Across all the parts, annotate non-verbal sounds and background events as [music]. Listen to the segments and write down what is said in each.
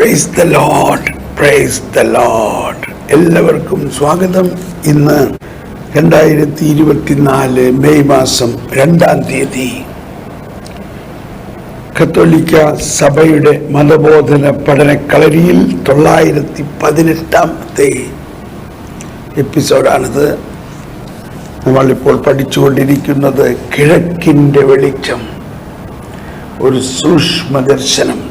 Praise the Lord praise the Lord എല്ലാവർക്കും സ്വാഗതം. ഇന്ന് രണ്ടായിരത്തി ഇരുപത്തിനാല് മെയ് മാസം രണ്ടാം തീയതി കത്തോലിക്ക സഭയുടെ മതബോധന പഠനക്കളരിയിൽ തൊള്ളായിരത്തി പതിനെട്ടാമത്തെ എപ്പിസോഡാണിത്. നമ്മളിപ്പോൾ പഠിച്ചുകൊണ്ടിരിക്കുന്നത് കിഴക്കിന്റെ വെളിച്ചം ഒരു സൂക്ഷ്മദർശനം.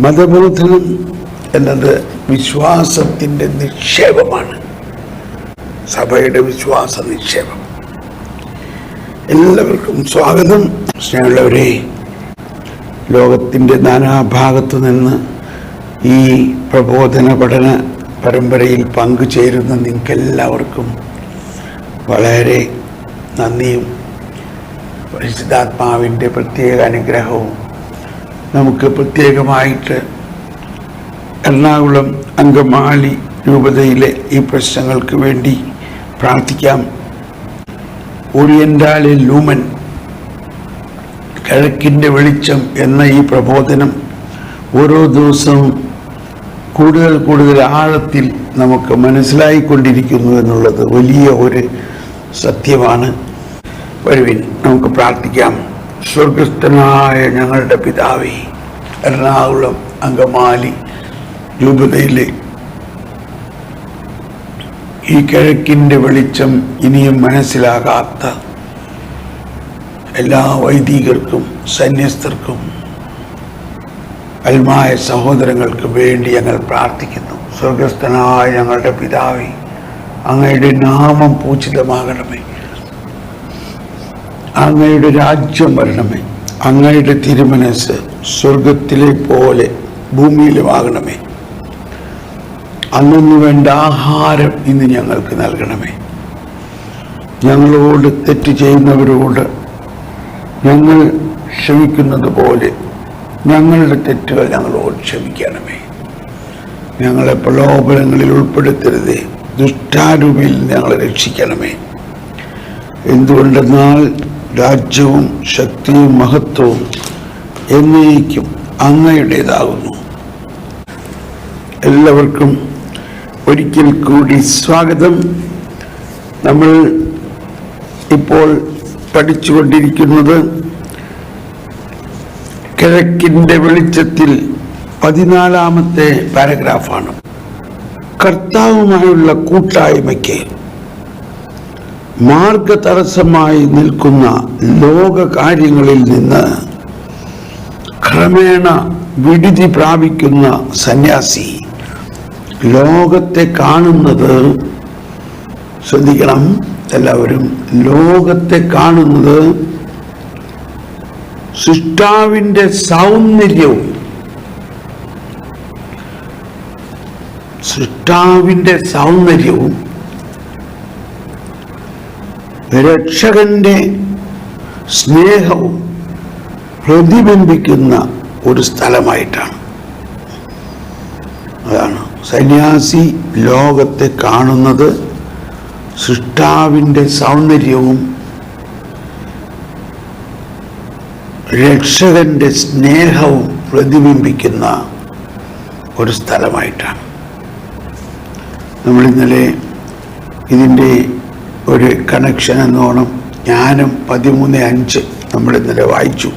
മതബോധനം എന്നത് വിശ്വാസത്തിന്റെ നിക്ഷേപമാണ്. സഭയുടെ വിശ്വാസ നിക്ഷേപം. എല്ലാവർക്കും സ്വാഗതം. സ്നേഹമുള്ളവരെ ലോകത്തിന്റെ നാനാഭാഗത്തു നിന്ന് ഈ പ്രബോധന പഠന പരമ്പരയിൽ പങ്കുചേരുന്ന നിങ്ങൾക്കെല്ലാവർക്കും വളരെ നന്ദിയും. പരിശുദ്ധാത്മാവിന്റെ പ്രത്യേക അനുഗ്രഹവും നമുക്ക് പ്രത്യേകമായിട്ട് എറണാകുളം അങ്കമാലി രൂപതയിലെ ഈ പ്രശ്നങ്ങൾക്ക് വേണ്ടി പ്രാർത്ഥിക്കാം. ഓറിയന്റാലെ ലൂമൻ കിഴക്കിന്റെ വെളിച്ചം എന്ന ഈ പ്രബോധനം ഓരോ ദിവസവും കൂടുതൽ കൂടുതൽ ആഴത്തിൽ നമുക്ക് മനസ്സിലായിക്കൊണ്ടിരിക്കുന്നു എന്നുള്ളത് വലിയ ഒരു സത്യമാണ്. വരുവിൻ നമുക്ക് പ്രാർത്ഥിക്കാം. സ്വർഗസ്ഥനായ ഞങ്ങളുടെ പിതാവി എറണാകുളം അങ്കമാലി രൂപതയിലെ ഈ കിഴക്കിന്റെ വെളിച്ചം ഇനിയും മനസ്സിലാകാത്ത എല്ലാ വൈദികർക്കും സന്യസ്തർക്കും അൽമായ സഹോദരങ്ങൾക്ക് വേണ്ടി ഞങ്ങൾ പ്രാർത്ഥിക്കുന്നു. സ്വർഗസ്ഥനായ ഞങ്ങളുടെ പിതാവി അങ്ങയുടെ നാമം പൂജിതമാകണമേ. അങ്ങയുടെ രാജ്യം വരണമേ. അങ്ങയുടെ തിരുമനസ് സ്വർഗത്തിലെ പോലെ ഭൂമിയിലുമാകണമേ അന്നു വേണ്ട ആഹാരം ഇന്ന് ഞങ്ങൾക്ക് നൽകണമേ. ഞങ്ങളോട് തെറ്റ് ചെയ്യുന്നവരോട് ഞങ്ങൾ ക്ഷമിക്കുന്നത് പോലെ ഞങ്ങളുടെ തെറ്റുകൾ ഞങ്ങളോട് ക്ഷമിക്കണമേ. ഞങ്ങളെ പ്രലോഭനങ്ങളിൽ ഉൾപ്പെടുത്തരുതേ. ദുഷ്ടാരൂപിയിൽ ഞങ്ങളെ രക്ഷിക്കണമേ. എന്തുകൊണ്ടെന്നാൽ രാജ്യവും ശക്തിയും മഹത്വവും എന്നേക്കും അങ്ങയുടേതാകുന്നു. എല്ലാവർക്കും ഒരിക്കൽ കൂടി സ്വാഗതം. നമ്മൾ ഇപ്പോൾ പഠിച്ചുകൊണ്ടിരിക്കുന്നത് കിഴക്കിന്റെ വെളിച്ചത്തിൽ പതിനാലാമത്തെ പാരഗ്രാഫാണ്. കർത്താവുമായുള്ള കൂട്ടായ്മയ്ക്ക് മാർഗതടസ്സമായി നിൽക്കുന്ന ലോക കാര്യങ്ങളിൽ നിന്ന് ക്രമേണ വിടുതി പ്രാപിക്കുന്ന സന്യാസി ലോകത്തെ കാണുന്നത് ശ്രദ്ധിക്കണം. എല്ലാവരും ലോകത്തെ കാണുന്നത് സൃഷ്ടാവിന്റെ സൗന്ദര്യവും സൃഷ്ടാവിന്റെ സൗന്ദര്യവും രക്ഷകന്റെ സ്നേഹവും പ്രതിബിംബിക്കുന്ന ഒരു സ്ഥലമായിട്ടാണ്. അതാണ് സന്യാസി ലോകത്തെ കാണുന്നത് സൃഷ്ടാവിന്റെ സൗന്ദര്യവും രക്ഷകന്റെ സ്നേഹവും പ്രതിബിംബിക്കുന്ന ഒരു സ്ഥലമായിട്ടാണ്. നമ്മൾ ഇന്നലെ ഇതിന്റെ ഒരു കണക്ഷൻ എന്നോണം ജ്ഞാനം പതിമൂന്ന് അഞ്ച് നമ്മൾ ഇന്നലെ വായിച്ചു.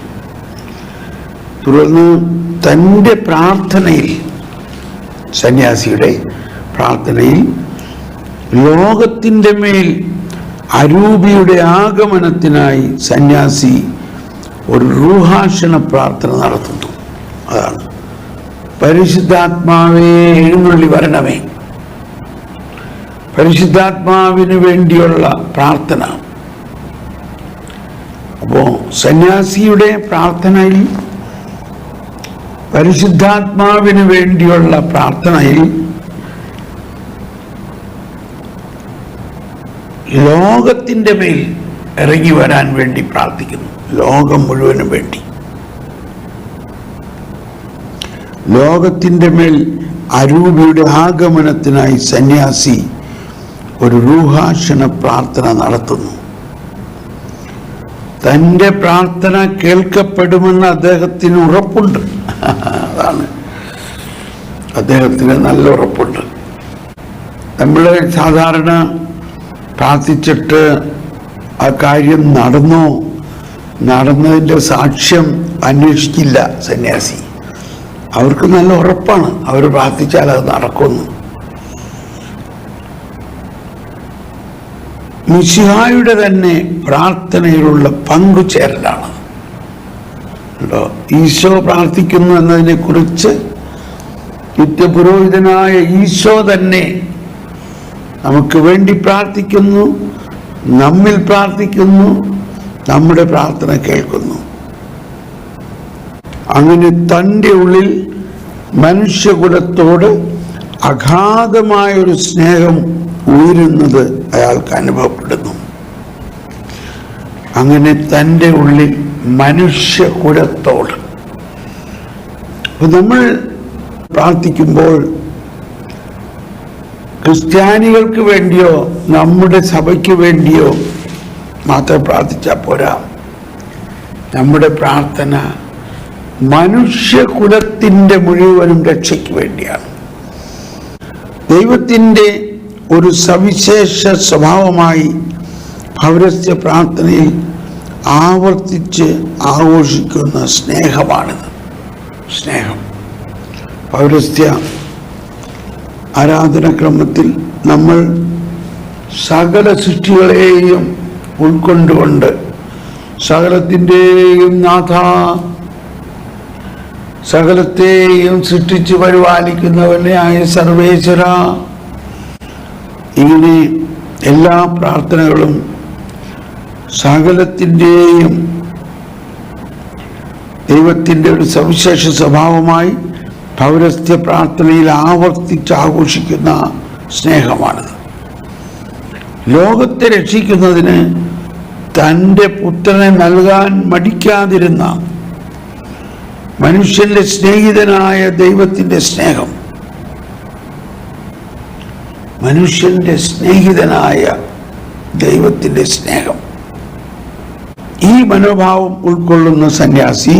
തുടർന്ന് തന്റെ പ്രാർത്ഥനയിൽ സന്യാസിയുടെ പ്രാർത്ഥനയിൽ ലോകത്തിന്റെ മേൽ അരൂപിയുടെ ആഗമനത്തിനായി സന്യാസി ഒരു റൂഹാഷണ പ്രാർത്ഥന നടത്തുന്നു. അതാണ്. പരിശുദ്ധാത്മാവേ എഴുന്നള്ളി വരണമേ. പരിശുദ്ധാത്മാവിന് വേണ്ടിയുള്ള പ്രാർത്ഥന. അപ്പോ സന്യാസിയുടെ പ്രാർത്ഥനയിൽ പരിശുദ്ധാത്മാവിന് വേണ്ടിയുള്ള പ്രാർത്ഥനയിൽ ലോകത്തിന്റെ മേൽ ഇറങ്ങി വരാൻ വേണ്ടി പ്രാർത്ഥിക്കുന്നു. ലോകം മുഴുവനും വേണ്ടി. ലോകത്തിന്റെ മേൽ അരൂപിയുടെ ആഗമനത്തിനായി സന്യാസി ഒരു രൂഹാശന പ്രാർത്ഥന നടത്തുന്നു. തന്റെ പ്രാർത്ഥന കേൾക്കപ്പെടുമെന്ന് അദ്ദേഹത്തിന് ഉറപ്പുണ്ട്. അതാണ്. അദ്ദേഹത്തിന് നല്ല ഉറപ്പുണ്ട്. നമ്മൾ സാധാരണ പ്രാർത്ഥിച്ചിട്ട് ആ കാര്യം നടന്നു. നടന്നതിന്റെ സാക്ഷ്യം അന്വേഷിക്കില്ല സന്യാസി. അവർക്ക് നല്ല ഉറപ്പാണ്. അവർ പ്രാർത്ഥിച്ചാൽ അത് നടക്കുമെന്ന് മിശിഹായുടെ തന്നെ പ്രാർത്ഥനയിലുള്ള പങ്കുചേരലാണ് ഉണ്ടോ? ഈശോ പ്രാർത്ഥിക്കുന്നു എന്നതിനെ കുറിച്ച് നിത്യപുരോഹിതനായ ഈശോ തന്നെ നമുക്ക് വേണ്ടി പ്രാർത്ഥിക്കുന്നു നമ്മിൽ പ്രാർത്ഥിക്കുന്നു നമ്മുടെ പ്രാർത്ഥന കേൾക്കുന്നു. അങ്ങനെ തന്റെ ഉള്ളിൽ മനുഷ്യകുലത്തോട് അഗാധമായൊരു സ്നേഹം ഉയരുന്നത് അയാൾക്ക് അനുഭവപ്പെടുന്നു. അങ്ങനെ തന്റെ ഉള്ളിൽ മനുഷ്യ കുലത്തോട് അപ്പൊ നമ്മൾ പ്രാർത്ഥിക്കുമ്പോൾ ക്രിസ്ത്യാനികൾക്ക് വേണ്ടിയോ നമ്മുടെ സഭയ്ക്ക് വേണ്ടിയോ മാത്രം പ്രാർത്ഥിച്ചാൽ പോരാ. നമ്മുടെ പ്രാർത്ഥന മനുഷ്യകുലത്തിന്റെ മുഴുവനും രക്ഷയ്ക്ക് വേണ്ടിയാണ്. ദൈവത്തിന്റെ ഒരു സവിശേഷ സ്വഭാവമായി പൗരസ്ത്യ പ്രാർത്ഥനയിൽ ആവർത്തിച്ച് ആഘോഷിക്കുന്ന സ്നേഹമാണിത്. സ്നേഹം. പൗരസ്ത്യ ആരാധനക്രമത്തിൽ നമ്മൾ സകല സൃഷ്ടികളെയും ഉൾക്കൊണ്ടുകൊണ്ട് സകലത്തിന്റെയും നാഥ സകലത്തെയും സൃഷ്ടിച്ചു പരിപാലിക്കുന്നവനെയായ സർവേശ്വര ഇങ്ങനെ എല്ലാ പ്രാർത്ഥനകളും സകലത്തിന്റെയും ദൈവത്തിന്റെ ഒരു സവിശേഷ സ്വഭാവമായി പൗരസ്ത്യ പ്രാർത്ഥനയിൽ ആവർത്തിച്ച് ആഘോഷിക്കുന്ന സ്നേഹമാണിത്. ലോകത്തെ രക്ഷിക്കുന്നതിന് തന്റെ പുത്രനെ നൽകാൻ മടിക്കാതിരുന്ന മനുഷ്യന്റെ സ്നേഹിതനായ ദൈവത്തിന്റെ സ്നേഹം മനുഷ്യന്റെ സ്നേഹിതനായ ദൈവത്തിന്റെ സ്നേഹം. ഈ മനോഭാവം ഉൾക്കൊള്ളുന്ന സന്യാസി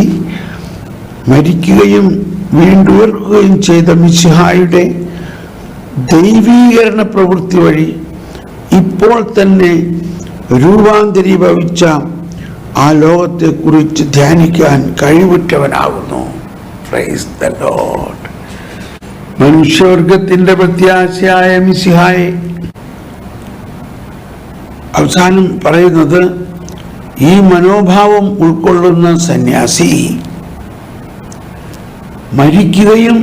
മരിക്കുകയും വീണ്ടുയർക്കുകയും ചെയ്ത മിശിഹായുടെ ദൈവീകരണ പ്രവൃത്തി വഴി ഇപ്പോൾ തന്നെ രൂപാന്തരീഭവിച്ച ആ ലോകത്തെക്കുറിച്ച് ധ്യാനിക്കാൻ കഴിവുറ്റവനാകുന്നു. പ്രൈസ് മനുഷ്യവർഗത്തിന്റെ പ്രത്യാശയായ മിസിഹായെ അവസാനം പറയുന്നത് ഈ മനോഭാവം ഉൾക്കൊള്ളുന്ന സന്യാസി മരിക്കുകയും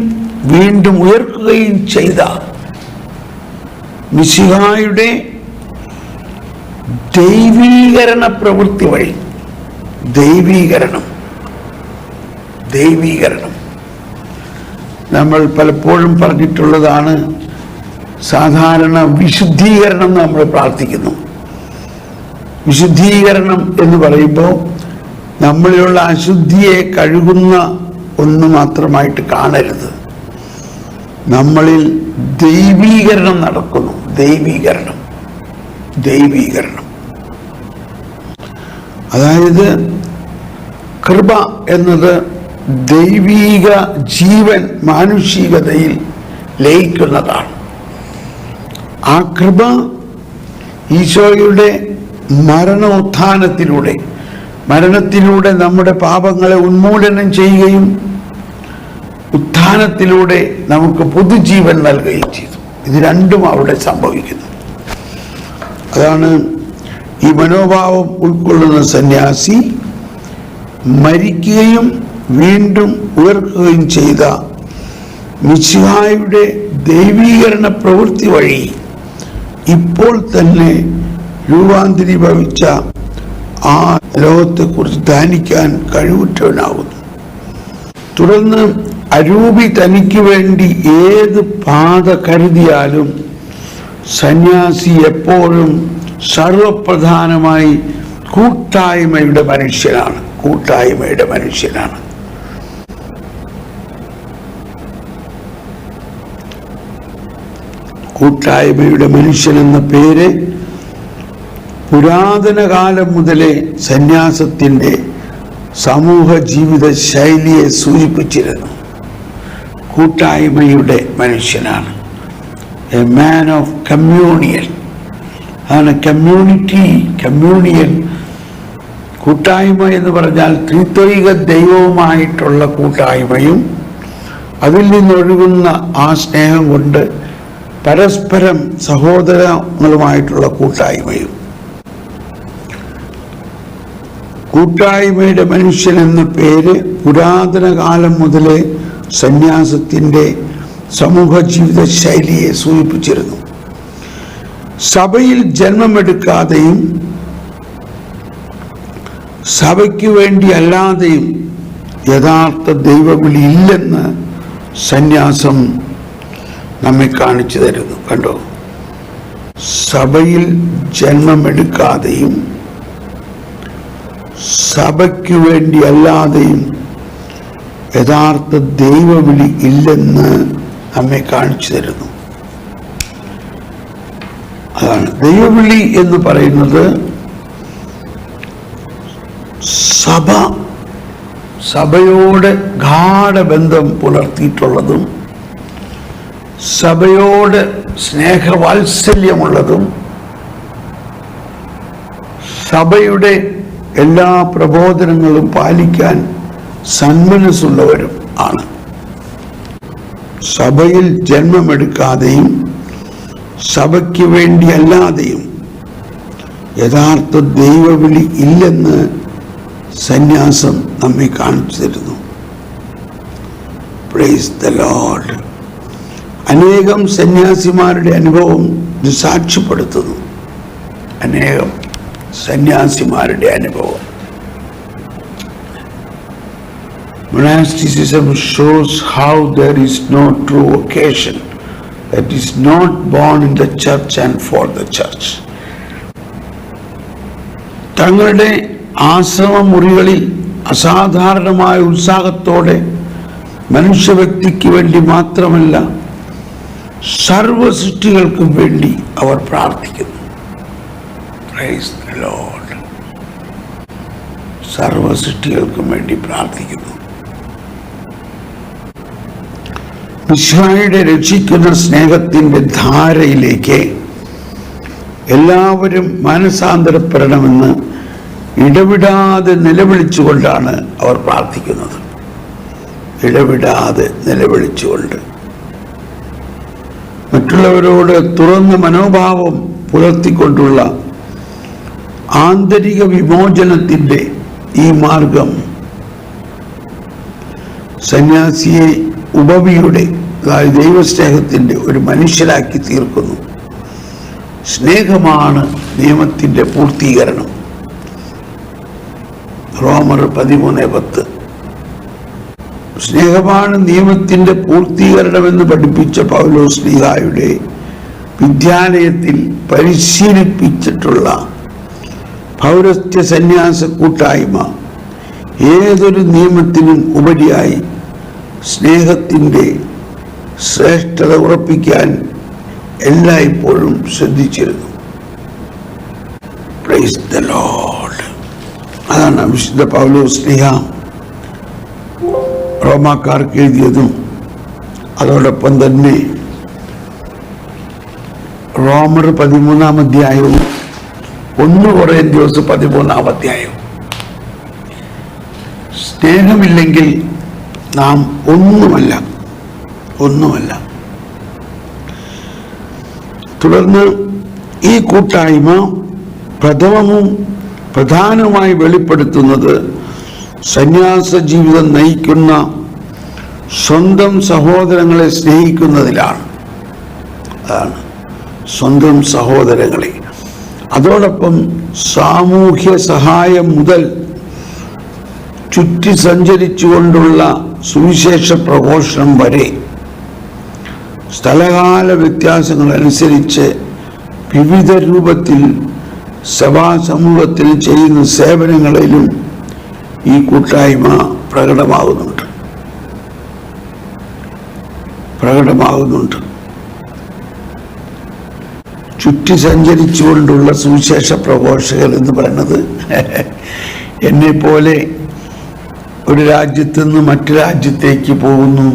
വീണ്ടും ഉയർക്കുകയും ചെയ്ത മിസിഹായുടെ ദൈവീകരണ പ്രവൃത്തി വഴി ദൈവീകരണം ദൈവീകരണം. നമ്മൾ പലപ്പോഴും പറഞ്ഞിട്ടുള്ളതാണ് സാധാരണ വിശുദ്ധീകരണം നമ്മൾ പ്രാർത്ഥിക്കുന്നു. വിശുദ്ധീകരണം എന്ന് പറയുമ്പോൾ നമ്മളിലുള്ള അശുദ്ധിയെ കഴുകുന്ന ഒന്ന് മാത്രമായിട്ട് കാണരുത്. നമ്മളിൽ ദൈവീകരണം നടക്കുന്നു. ദൈവീകരണം. ദൈവീകരണം. അതായത് കൃപ എന്നത് ദൈവീക ജീവൻ മാനുഷികതയിൽ ലയിക്കുന്നതാണ്. ആ കൃപ ഈശോയുടെ മരണോത്ഥാനത്തിലൂടെ മരണത്തിലൂടെ നമ്മുടെ പാപങ്ങളെ ഉന്മൂലനം ചെയ്യുകയും ഉത്ഥാനത്തിലൂടെ നമുക്ക് പുതുജീവൻ നൽകുകയും ചെയ്തു. ഇത് രണ്ടും അവിടെ സംഭവിക്കുന്നു. അതാണ് ഈ മനോഭാവം ഉൾക്കൊള്ളുന്ന സന്യാസി മരിക്കുകയും വീണ്ടും ഉയർക്കുകയും ചെയ്ത മിശിഹായുടെ ദൈവീകരണ പ്രവൃത്തി വഴി ഇപ്പോൾ തന്നെ രൂപാന്തരീഭവിച്ച ആ ലോകത്തെക്കുറിച്ച് ധ്യാനിക്കാൻ കഴിവുറ്റവനാകുന്നു. തുടർന്ന് അരൂപി തനിക്ക് വേണ്ടി ഏത് പാത കരുതിയാലും സന്യാസി എപ്പോഴും സർവപ്രധാനമായി കൂട്ടായ്മയുടെ മനുഷ്യനാണ് കൂട്ടായ്മയുടെ മനുഷ്യനാണ്. കൂട്ടായ്മയുടെ മനുഷ്യൻ എന്ന പേര് പുരാതന കാലം മുതലേ സന്യാസത്തിന്റെ സമൂഹ ജീവിത ശൈലിയെ സൂചിപ്പിച്ചിരുന്നു. കൂട്ടായ്മയുടെ മനുഷ്യനാണ്. എ മാൻ ഓഫ് കമ്മ്യൂണിയൻ ആണ് കമ്മ്യൂണിറ്റി കമ്മ്യൂണിയൻ കൂട്ടായ്മ എന്ന് പറഞ്ഞാൽ ത്രിത്വൈക ദൈവവുമായിട്ടുള്ള കൂട്ടായ്മയും അതിൽ നിന്നൊഴുകുന്ന ആ സ്നേഹം കൊണ്ട് പരസ്പരം സഹോദരങ്ങളുമായിട്ടുള്ള കൂട്ടായ്മയും. കൂട്ടായ്മയുടെ മനുഷ്യൻ എന്ന പേര് പുരാതന കാലം മുതലേ സന്യാസത്തിന്റെ സമൂഹ ജീവിത ശൈലിയെ സൂചിപ്പിച്ചിരുന്നു. സഭയിൽ ജന്മമെടുക്കാതെയും സഭയ്ക്ക് വേണ്ടി അല്ലാതെയും യഥാർത്ഥ ദൈവവിളി ഇല്ലെന്ന് സന്യാസം നമ്മെ കാണിച്ചു തരുന്നു. കണ്ടോ? സഭയിൽ ജന്മമെടുക്കാതെയും സഭയ്ക്ക് വേണ്ടി അല്ലാതെയും യഥാർത്ഥ ദൈവവിളി ഇല്ലെന്ന് നമ്മെ കാണിച്ചു തരുന്നു. അതാണ്. ദൈവവിളി എന്ന് പറയുന്നത് സഭ സഭയോട് ഗാഠബന്ധം പുലർത്തിയിട്ടുള്ളതും സഭയോട് സ്നേഹവാത്സല്യമുള്ളതും സഭയുടെ എല്ലാ പ്രബോധനങ്ങളും പാലിക്കാൻ സന്മനസ്സുള്ളവരും ആണ്. സഭയിൽ ജന്മമെടുക്കാതെയും സഭയ്ക്ക് വേണ്ടി അല്ലാതെയും യഥാർത്ഥ ദൈവവിളി ഇല്ലെന്ന് സന്യാസം നമ്മെ കാണിച്ചു തരുന്നു. പ്രൈസ് ദ ലോഡ് അനേകം സന്യാസിമാരുടെ അനുഭവം ഇത് സാക്ഷ്യപ്പെടുത്തുന്നു അനേകം സന്യാസിമാരുടെ അനുഭവം Monasticism shows how there is no true vocation that is not born in the church and for the church. തങ്ങളുടെ ആശ്രമ മുറികളിൽ അസാധാരണമായ ഉത്സാഹത്തോടെ മനുഷ്യവ്യക്തിക്ക് വേണ്ടി മാത്രമല്ല സർവ സൃഷ്ടികൾക്കും വേണ്ടി അവർ പ്രാർത്ഥിക്കുന്നു. സർവസൃഷ്ടികൾക്കും വേണ്ടി പ്രാർത്ഥിക്കുന്നു. മിശ്രായുടെ രക്ഷിക്കുന്ന സ്നേഹത്തിന്റെ ധാരയിലേക്ക് എല്ലാവരും മാനസാന്തരപ്പെടണമെന്ന് ഇടവിടാതെ നിലവിളിച്ചുകൊണ്ടാണ് അവർ പ്രാർത്ഥിക്കുന്നത്. ഇടവിടാതെ നിലവിളിച്ചുകൊണ്ട്. മറ്റുള്ളവരോട് തുറന്ന മനോഭാവം പുലർത്തിക്കൊണ്ടുള്ള ആന്തരിക വിമോചനത്തിന്റെ ഈ മാർഗം സന്യാസിയെ ഉപവിയുടെ അതായത് ദൈവസ്നേഹത്തിന്റെ ഒരു മനുഷ്യരാക്കി തീർക്കുന്നു. സ്നേഹമാണ് നിയമത്തിന്റെ പൂർത്തീകരണം. റോമർ പതിമൂന്ന് പത്ത്. സ്നേഹമാണ് നിയമത്തിന്റെ പൂർത്തീകരണമെന്ന് പഠിപ്പിച്ച പൗലോ സ്നേഹായുടെ വിദ്യാലയത്തിൽ പരിശീലിപ്പിച്ചിട്ടുള്ള പൗരസ്ത്യ സന്യാസ കൂട്ടായ്മ ഏതൊരു നിയമത്തിനും ഉപരിയായി സ്നേഹത്തിന്റെ ശ്രേഷ്ഠത ഉറപ്പിക്കാൻ എല്ലായ്പ്പോഴും ശ്രദ്ധിച്ചിരുന്നു. അതാണ് വിശുദ്ധ പൗലോ സ്നേഹ റോമാക്കാർക്ക് എഴുതിയതും അതോടൊപ്പം തന്നെ റോമർ പതിമൂന്നാം അധ്യായവും ഒന്ന് കുറേ ദിവസം പതിമൂന്നാം അധ്യായവും. സ്നേഹമില്ലെങ്കിൽ നാം ഒന്നുമല്ല ഒന്നുമല്ല. തുടർന്ന് ഈ കൂട്ടായ്മ പ്രഥമവും പ്രധാനമായി വെളിപ്പെടുത്തുന്നത് സന്യാസ ജീവിതം നയിക്കുന്ന സ്വന്തം സഹോദരങ്ങളെ സ്നേഹിക്കുന്നതിലാണ്. അതാണ് സ്വന്തം സഹോദരങ്ങളെ. അതോടൊപ്പം സാമൂഹ്യ സഹായം മുതൽ ചുറ്റി സഞ്ചരിച്ചുകൊണ്ടുള്ള സുവിശേഷ പ്രഘോഷണം വരെ സ്ഥലകാല വ്യത്യാസങ്ങൾ അനുസരിച്ച് വിവിധ രൂപത്തിൽ സഭാ സമൂഹത്തിൽ ചെയ്യുന്ന സേവനങ്ങളിലും ഈ കൂട്ടായ്മ പ്രകടമാകുന്നുണ്ട്. ചുറ്റി സഞ്ചരിച്ചുകൊണ്ടുള്ള സുവിശേഷ പ്രഘോഷകർ എന്ന് പറയുന്നത് [laughs] എന്നെ പോലെ ഒരു രാജ്യത്ത് നിന്ന് മറ്റു രാജ്യത്തേക്ക് പോകുന്നു.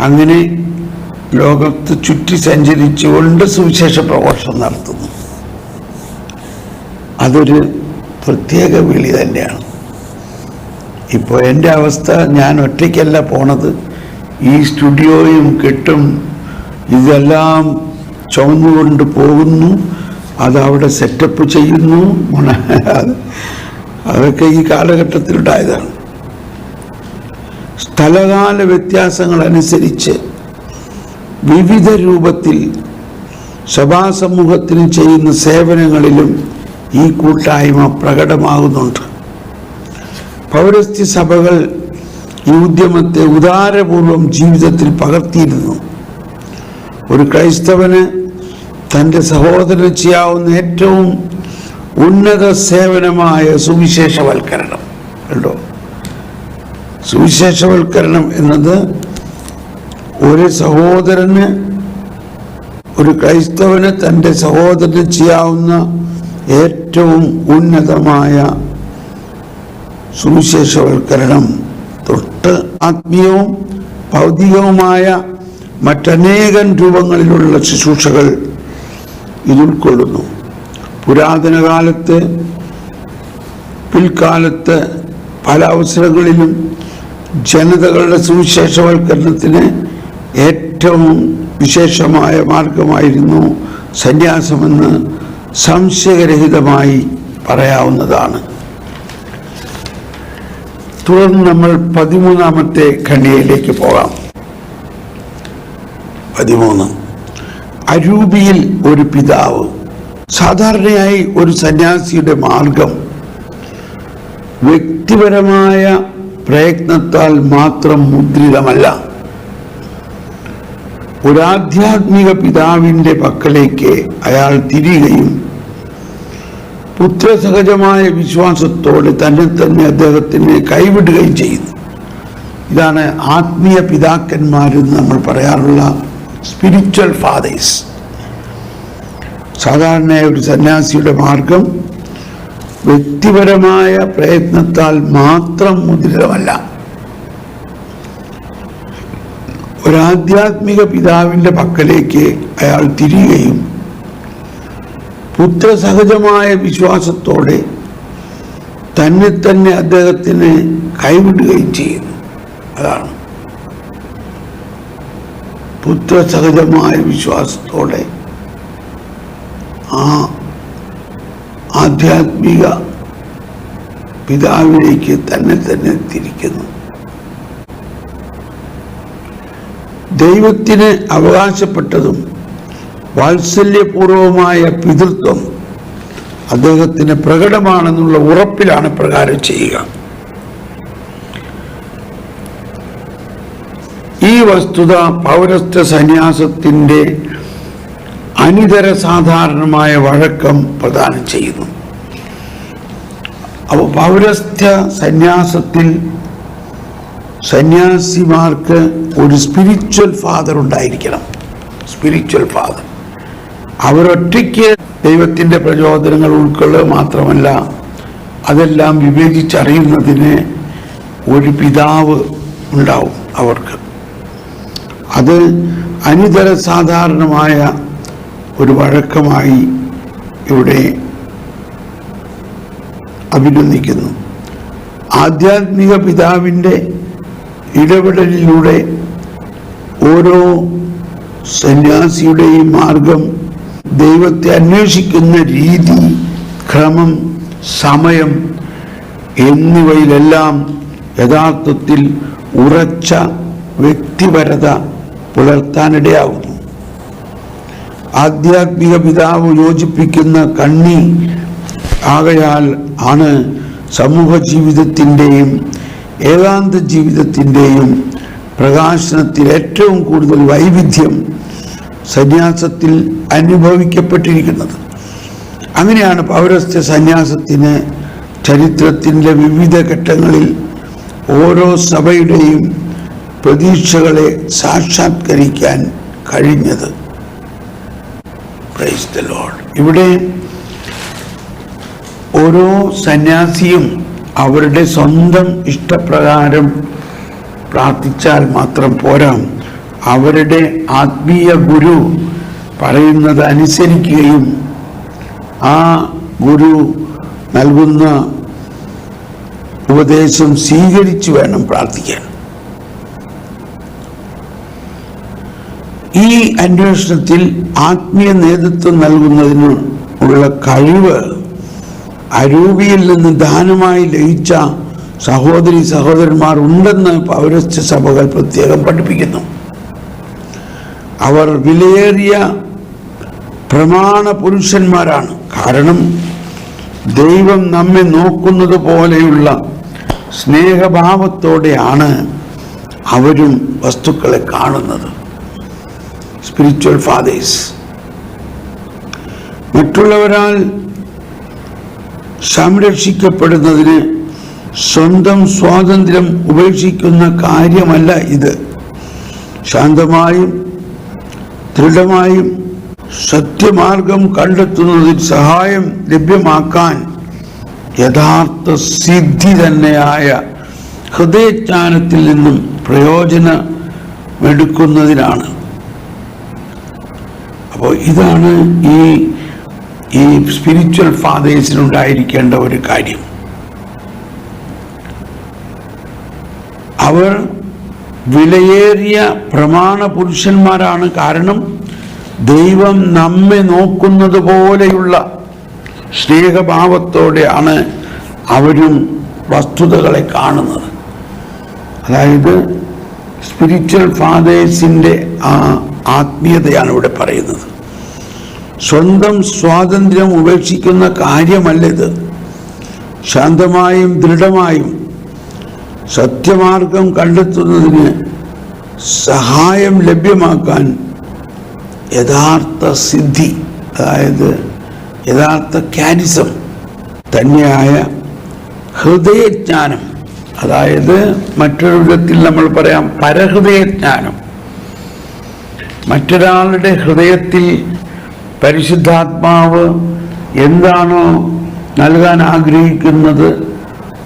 അങ്ങനെ ലോകത്ത് ചുറ്റി സഞ്ചരിച്ചുകൊണ്ട് സുവിശേഷ പ്രഘോഷണം നടത്തുന്നു. അതൊരു പ്രത്യേക വിളി തന്നെയാണ്. ഇപ്പോൾ എന്റെ അവസ്ഥ ഞാൻ ഒറ്റയ്ക്കല്ല പോണത്. ഈ സ്റ്റുഡിയോയും കെട്ടും ഇതെല്ലാം ചുമന്നുകൊണ്ട് പോകുന്നു അതവിടെ സെറ്റപ്പ് ചെയ്യുന്നു. [laughs] അതൊക്കെ ഈ കാലഘട്ടത്തിലുണ്ടായതാണ് സ്ഥലകാല വ്യത്യാസങ്ങളനുസരിച്ച് വിവിധ രൂപത്തിൽ സഭാസമൂഹത്തിന് ചെയ്യുന്ന സേവനങ്ങളിലും ഈ കൂട്ടായ്മ പ്രകടമാകുന്നുണ്ട്. പൗരസ്ത്യ സഭകൾ ഈ ഉദ്യമത്തെ ഉദാരപൂർവം ജീവിതത്തിൽ പകർത്തിയിരുന്നു. ഒരു ക്രൈസ്തവന് തന്റെ സഹോദരന് ചെയ്യാവുന്ന ഏറ്റവും ഉന്നത സേവനമായ സുവിശേഷവൽക്കരണം. കണ്ടോ? സുവിശേഷവൽക്കരണം എന്നത് ഒരു സഹോദരന് ഒരു ക്രൈസ്തവന് തന്റെ സഹോദരന് ചെയ്യാവുന്ന ഏറ്റവും ഉന്നതമായ സുവിശേഷവൽക്കരണം തൊട്ട് ആത്മീയവും ഭൗതികവുമായ മറ്റനേകം രൂപങ്ങളിലുള്ള ശുശ്രൂഷകൾ ഇതുൾക്കൊള്ളുന്നു പുരാതന കാലത്ത് പിൽക്കാലത്ത് പല അവസരങ്ങളിലും ജനതകളുടെ സുവിശേഷവൽക്കരണത്തിന് ഏറ്റവും വിശേഷമായ മാർഗമായിരുന്നു സന്യാസമെന്ന് സംശയരഹിതമായി പറയാവുന്നതാണ്. തുടർന്ന് നമ്മൾ പതിമൂന്നാമത്തെ ഖണ്ഡികയിലേക്ക് പോകാം. പതിമൂന്ന്. അരൂപിയിൽ ഒരു പിതാവ്. സാധാരണയായി ഒരു സന്യാസിയുടെ മാർഗം വ്യക്തിപരമായ പ്രയത്നത്താൽ മാത്രം മുദ്രിതമല്ല. ഒരാധ്യാത്മിക പിതാവിന്റെ പക്കലേക്ക് അയാൾ തിരികെയും പുത്രസഹജമായ വിശ്വാസത്തോടെ തന്നെ തന്നെ അദ്ദേഹത്തിന് കൈവിടുകയും ചെയ്യുന്നു. ഇതാണ് ആത്മീയ പിതാക്കന്മാരെന്ന് നമ്മൾ പറയാറുള്ള സ്പിരിച്വൽ ഫാദേഴ്സ് സാധാരണ ഒരു സന്യാസിയുടെ മാർഗം വ്യക്തിപരമായ പ്രയത്നത്താൽ മാത്രം മുദ്രിതമല്ല ഒരാധ്യാത്മിക പിതാവിന്റെ പക്കലേക്ക് അയാൾ തിരിയുകയും പുത്രസഹജമായ വിശ്വാസത്തോടെ തന്നെ തന്നെ അദ്ദേഹത്തിന് കൈവിടുകയും ചെയ്യുന്നു. അതാണ്. പുത്രസഹജമായ വിശ്വാസത്തോടെ ആ ആധ്യാത്മിക പിതാവിലേക്ക് തന്നെ തന്നെ തിരിക്കുന്നു. ദൈവത്തിന് അവകാശപ്പെട്ടതും വാത്സല്യപൂർവമായ പിതൃത്വം അദ്ദേഹത്തിന് പ്രകടമാണെന്നുള്ള ഉറപ്പിലാണ് പ്രകാരം ചെയ്യുക. ഈ വസ്തുത പൗരസ്ത്യ സന്യാസത്തിന്റെ അനിതര സാധാരണമായ വഴക്കം പ്രദാനം ചെയ്യുന്നു. അപ്പോൾ പൗരസ്ത്യ സന്യാസത്തിൽ സന്യാസിമാർക്ക് ഒരു സ്പിരിച്വൽ ഫാദർ ഉണ്ടായിരിക്കണം. സ്പിരിച്വൽ ഫാദർ അവരൊറ്റയ്ക്ക് ദൈവത്തിന്റെ പ്രചോദനങ്ങൾ ഉൾക്കൊള്ളുക മാത്രമല്ല അതെല്ലാം വിവേചിച്ചറിയുന്നതിന് ഒരു പിതാവ് ഉണ്ടാവും അവർക്ക്. അത് അനിതര സാധാരണമായ ഒരു വഴക്കമായി ഇവിടെ അഭിനന്ദിക്കുന്നു. ആധ്യാത്മിക പിതാവിന്റെ ഇടപെടലിലൂടെ ഓരോ സന്യാസിയുടെയും മാർഗം ദൈവത്തെ അന്വേഷിക്കുന്ന രീതി ക്രമം സമയം എന്നിവയിലെല്ലാം യഥാർത്ഥത്തിൽ ഉറച്ച വ്യക്തിപരത പുലർത്താനിടയാകുന്നു. ആധ്യാത്മിക പിതാവ് യോജിപ്പിക്കുന്ന കണ്ണി ആകയാൽ ആണ് സമൂഹ ജീവിതത്തിന്റെയും ഏകാന്ത ജീവിതത്തിന്റെയും പ്രകാശനത്തിൽ ഏറ്റവും കൂടുതൽ വൈവിധ്യം സന്യാസത്തിൽ അനുഭവിക്കപ്പെട്ടിരിക്കുന്നത്. അങ്ങനെയാണ് പൗരസ്ത്യ സന്യാസത്തിന് ചരിത്രത്തിന്റെ വിവിധ ഘട്ടങ്ങളിൽ ഓരോ സഭയുടെയും പ്രതീക്ഷകളെ സാക്ഷാത്കരിക്കാൻ കഴിഞ്ഞത്. ഇവിടെ ഓരോ സന്യാസിയും അവരുടെ സ്വന്തം ഇഷ്ടപ്രകാരം പ്രാർത്ഥിച്ചാൽ മാത്രം പോരാ. അവരുടെ ആത്മീയ ഗുരു പറയുന്നത് അനുസരിക്കുകയും ആ ഗുരു നൽകുന്ന ഉപദേശം സ്വീകരിച്ചു വേണം പ്രാർത്ഥിക്കാൻ. ഈ അന്വേഷണത്തിൽ ആത്മീയ നേതൃത്വം നൽകുന്നതിന് ഉള്ള കഴിവ് അരൂപിയിൽ നിന്ന് ദാനമായി ലയിച്ച സഹോദരി സഹോദരന്മാർ ഉണ്ടെന്ന് പൗരസ്ത്യ സഭകൾ പ്രത്യേകം പഠിപ്പിക്കുന്നു. അവർ വിലയേറിയ പ്രമാണ പുരുഷന്മാരാണ്. കാരണം ദൈവം നമ്മെ നോക്കുന്നത് പോലെയുള്ള സ്നേഹഭാവത്തോടെയാണ് അവരും വസ്തുക്കളെ കാണുന്നത്. സ്പിരിച്വൽ ഫാദേഴ്സ് മറ്റുള്ളവരാൽ സംരക്ഷിക്കപ്പെടുന്നതിന് സ്വന്തം സ്വാതന്ത്ര്യം ഉപേക്ഷിക്കുന്ന കാര്യമല്ല ഇത്. ശാന്തമായും ദൃഢമായും സത്യമാർഗം കണ്ടെത്തുന്നതിൽ സഹായം ലഭ്യമാക്കാൻ യഥാർത്ഥ സിദ്ധി തന്നെയായ ഹൃദയജ്ഞാനത്തിൽ നിന്നും പ്രയോജനമെടുക്കുന്നതിനാണ്. അപ്പോൾ ഇതാണ് ഈ ഈ സ്പിരിച്വൽ ഫാദേഴ്സിനുണ്ടായിരിക്കേണ്ട ഒരു കാര്യം. അവർ വിലയേറിയ പ്രമാണ പുരുഷന്മാരാണ് കാരണം ദൈവം നമ്മെ നോക്കുന്നത് പോലെയുള്ള സ്നേഹഭാവത്തോടെയാണ് അവരും വസ്തുതകളെ കാണുന്നത്. അതായത് സ്പിരിച്വൽ ഫാദേഴ്സിന്റെ ആ ആത്മീയതയാണ് ഇവിടെ പറയുന്നത്. സ്വന്തം സ്വാതന്ത്ര്യം ഉപേക്ഷിക്കുന്ന കാര്യമല്ല ഇത് ശാന്തമായും ദൃഢമായും സത്യമാർഗം കണ്ടെത്തുന്നതിന് സഹായം ലഭ്യമാക്കാൻ യഥാർത്ഥ സിദ്ധി അതായത് യഥാർത്ഥ ക്യാരിസം തന്നെയായ ഹൃദയജ്ഞാനം അതായത് മറ്റൊരു വിധത്തിൽ നമ്മൾ പറയാം പരഹൃദയജ്ഞാനം. മറ്റൊരാളുടെ ഹൃദയത്തിൽ പരിശുദ്ധാത്മാവ് എന്താണോ നൽകാൻ ആഗ്രഹിക്കുന്നത്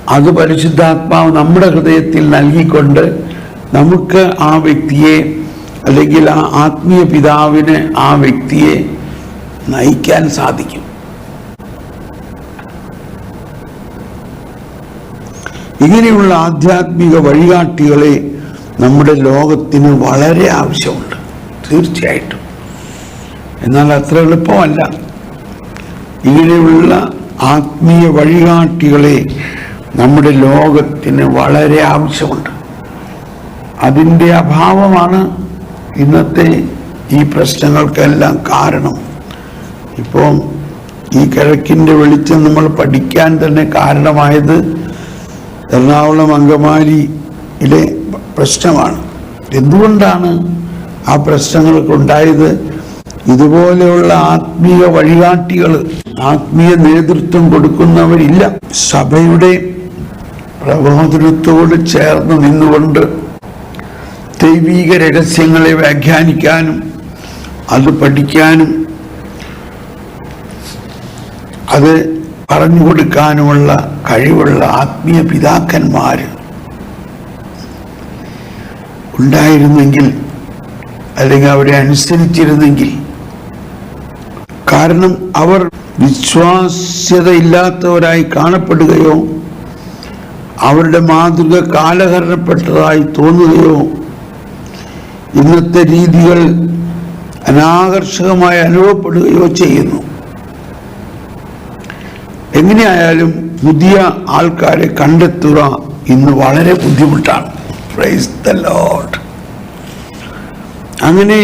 അത് പരിശുദ്ധാത്മാവ് നമ്മുടെ ഹൃദയത്തിൽ നൽകിക്കൊണ്ട് നമുക്ക് ആ വ്യക്തിയെ അല്ലെങ്കിൽ ആ ആത്മീയ പിതാവിന് ആ വ്യക്തിയെ നയിക്കാൻ സാധിക്കും. ഇങ്ങനെയുള്ള ആധ്യാത്മിക വഴികാട്ടികളെ നമ്മുടെ ലോകത്തിന് വളരെ ആവശ്യമുണ്ട്. തീർച്ചയായിട്ടും. എന്നാൽ അത്ര എളുപ്പമല്ല. ഇങ്ങനെയുള്ള ആത്മീയ വഴികാട്ടികളെ നമ്മുടെ ലോകത്തിന് വളരെ ആവശ്യമുണ്ട്. അതിന്റെ അഭാവമാണ് ഇന്നത്തെ ഈ പ്രശ്നങ്ങൾക്കെല്ലാം കാരണം. ഇപ്പോൾ ഈ കിഴക്കിന്റെ വെളിച്ചം നമ്മൾ പഠിക്കാൻ തന്നെ കാരണമായത് എറണാകുളം അങ്കമാലിയിലെ പ്രശ്നമാണ്. എന്തുകൊണ്ടാണ് ആ പ്രശ്നങ്ങളൊക്കെ ഉണ്ടായത് ഇതുപോലെയുള്ള ആത്മീയ വഴികാട്ടികൾ ആത്മീയ നേതൃത്വം കൊടുക്കുന്നവരില്ല. സഭയുടെ പ്രബോധനത്തോട് ചേർന്ന് നിന്നുകൊണ്ട് ദൈവീക രഹസ്യങ്ങളെ വ്യാഖ്യാനിക്കാനും അത് പഠിക്കാനും അത് പറഞ്ഞു കൊടുക്കാനുമുള്ള കഴിവുള്ള ആത്മീയ പിതാക്കന്മാർ ഉണ്ടായിരുന്നെങ്കിൽ അല്ലെങ്കിൽ അവരെ അനുസരിച്ചിരുന്നെങ്കിൽ. കാരണം അവർ വിശ്വാസ്യതയില്ലാത്തവരായി കാണപ്പെടുകയോ അവരുടെ മാതൃക കാലഹരണപ്പെട്ടതായി തോന്നുകയോ ഇന്നത്തെ രീതികൾ അനാകർഷകമായി അനുഭവപ്പെടുകയോ ചെയ്യുന്നു. എങ്ങനെയായാലും പുതിയ ആൾക്കാരെ കണ്ടെത്തുക ഇന്ന് വളരെ ബുദ്ധിമുട്ടാണ്. പ്രൈസ് അങ്ങനെ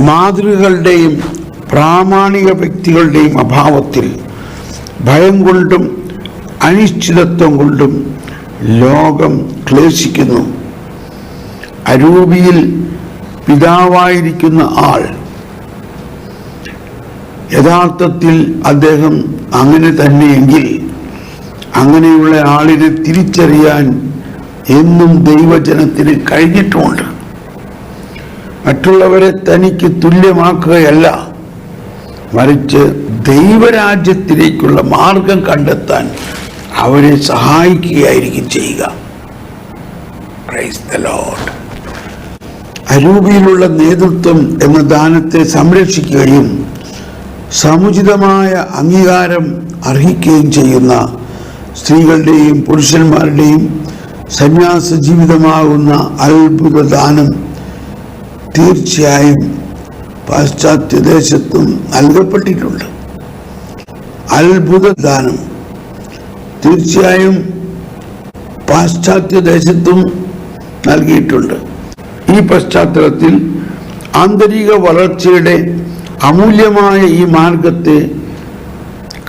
മാതൃകകളുടെയും പ്രാമാണിക വ്യക്തികളുടെയും അഭാവത്തിൽ ഭയം കൊണ്ടും അനിശ്ചിതത്വം കൊണ്ടും ലോകം ക്ലേശിക്കുന്നു. അരൂപിയിൽ പിതാവായിരിക്കുന്ന ആൾ യഥാർത്ഥത്തിൽ അദ്ദേഹം അങ്ങനെ തന്നെയെങ്കിൽ അങ്ങനെയുള്ള ആളിനെ തിരിച്ചറിയാൻ എന്നും ദൈവജനത്തിന് കഴിഞ്ഞിട്ടുമുണ്ട്. മറ്റുള്ളവരെ തനിക്ക് തുല്യമാക്കുകയല്ല മറിച്ച് ദൈവരാജ്യത്തിലേക്കുള്ള മാർഗം കണ്ടെത്താൻ അവരെ സഹായിക്കുകയായിരിക്കും ചെയ്യുക. പ്രൈസ് അരൂപിയിലുള്ള നേതൃത്വം എന്ന ദാനത്തെ സംരക്ഷിക്കുകയും സമുചിതമായ അംഗീകാരം അർഹിക്കുകയും ചെയ്യുന്ന സ്ത്രീകളുടെയും പുരുഷന്മാരുടെയും സന്യാസ ജീവിതമാകുന്ന അത്ഭുത ദാനം തീർച്ചയായും പാശ്ചാത്യദേശത്തും നൽകപ്പെട്ടിട്ടുണ്ട്. അത്ഭുത ദാനം തീർച്ചയായും പാശ്ചാത്യ ദേശത്തും നൽകിയിട്ടുണ്ട്. ഈ പശ്ചാത്തലത്തിൽ ആന്തരിക വളർച്ചയുടെ അമൂല്യമായ ഈ മാർഗത്തെ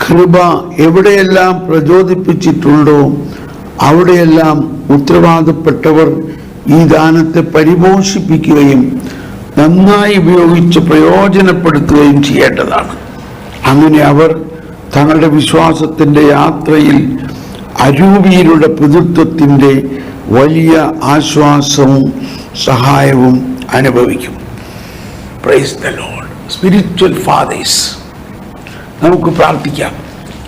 കൃപ എവിടെയെല്ലാം പ്രചോദിപ്പിച്ചിട്ടുണ്ടോ അവിടെയെല്ലാം ഉത്തരവാദപ്പെട്ടവർ ഈ ദാനത്തെ പരിപോഷിപ്പിക്കുകയും നന്നായി ഉപയോഗിച്ച് പ്രയോജനപ്പെടുത്തുകയും ചെയ്യേണ്ടതാണ്. അങ്ങനെ അവർ തങ്ങളുടെ വിശ്വാസത്തിന്റെ യാത്രയിൽ അരൂപിയിലുള്ള പിതൃത്വത്തിന്റെ വലിയ ആശ്വാസവും സഹായവും അനുഭവിക്കും. Praise the Lord spiritual fathers നമുക്ക് പ്രാർത്ഥിക്കാം.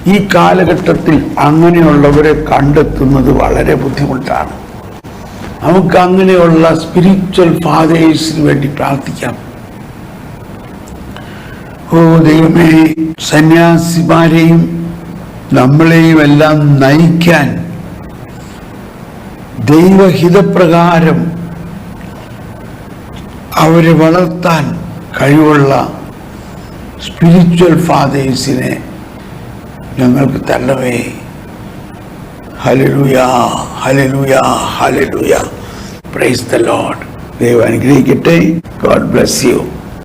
ഈ കാലഘട്ടത്തിൽ അങ്ങനെയുള്ളവരെ കണ്ടെത്തുന്നത് വളരെ ബുദ്ധിമുട്ടാണ്. നമുക്ക് അങ്ങനെയുള്ള സ്പിരിച്വൽ ഫാദേഴ്സിന് വേണ്ടി പ്രാർത്ഥിക്കാം. ഓ ദൈവമേ സന്യാസിമാരെയും നമ്മളെയും എല്ലാം നയിക്കാൻ ദൈവഹിതപ്രകാരം അവരെ വളർത്താൻ കഴിവുള്ള സ്പിരിച്വൽ ഫാദേഴ്സിനെ ഞങ്ങൾക്ക് തരണമേ. Hallelujah hallelujah hallelujah praise the Lord ദൈവം അനുഗ്രഹിക്കട്ടെ. God bless you